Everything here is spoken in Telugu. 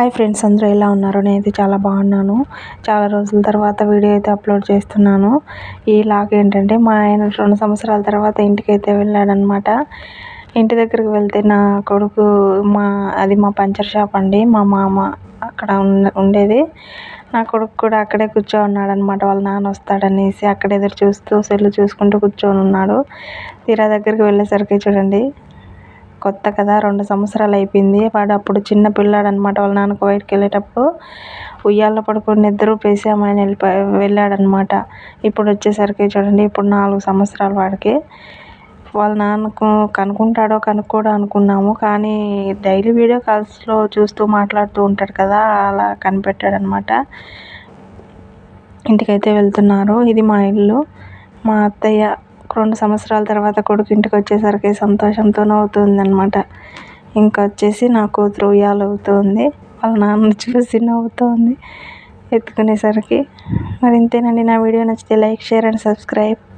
హాయ్ ఫ్రెండ్స్ అందరూ ఎలా ఉన్నారు? నేనైతే చాలా బాగున్నాను. చాలా రోజుల తర్వాత వీడియో అయితే అప్లోడ్ చేస్తున్నాను. ఈ లాగ్ ఏంటంటే మా ఆయన రెండు సంవత్సరాల తర్వాత ఇంటికి అయితే వెళ్ళాడనమాట. ఇంటి దగ్గరికి వెళ్తే నా కొడుకు మా అది మా పంచర్ షాప్ అండి. మా మామ అక్కడ ఉండేది. నా కొడుకు కూడా అక్కడే కూర్చో ఉన్నాడు అనమాట వాళ్ళ నాన్న వస్తాడనేసి అక్కడ ఎదురు చూస్తూ సెల్లు చూసుకుంటూ కూర్చొని ఉన్నాడు తీరా దగ్గరికి వెళ్ళేసరికి చూడండి కొత్త కదా రెండు సంవత్సరాలు అయిపోయింది. వాడు అప్పుడు చిన్న పిల్లాడు అనమాట వాళ్ళ నాన్నకు బయటకు వెళ్ళేటప్పుడు ఉయ్యాల పడుకొని నిద్ర పేసి ఆయన వెళ్ళిపోయి వెళ్ళాడనమాట. ఇప్పుడు వచ్చేసరికి చూడండి ఇప్పుడు నాలుగు సంవత్సరాలు వాడికి. వాళ్ళ నాన్నకు కనుక్కుంటాడో కనుక్కోడో అనుకున్నాము. కానీ డైలీ వీడియో కాల్స్లో చూస్తూ మాట్లాడుతూ ఉంటాడు కదా అలా కనిపెట్టాడనమాట. ఇంటికైతే వెళ్తున్నారు. ఇది మా ఇల్లు. మా అత్తయ్య రెండు సంవత్సరాల తర్వాత కొడుకు ఇంటికి వచ్చేసరికి సంతోషంతో నవ్వుతుందనమాట ఇంకా వచ్చేసి నా కూతురు ఉయ్యాలవుతుంది. వాళ్ళ నాన్న చూసి నవ్వుతోంది. ఎత్తుకునేసరికి మరి ఇంతేనండి నా వీడియో నచ్చితే లైక్ షేర్ అండ్ సబ్స్క్రైబ్.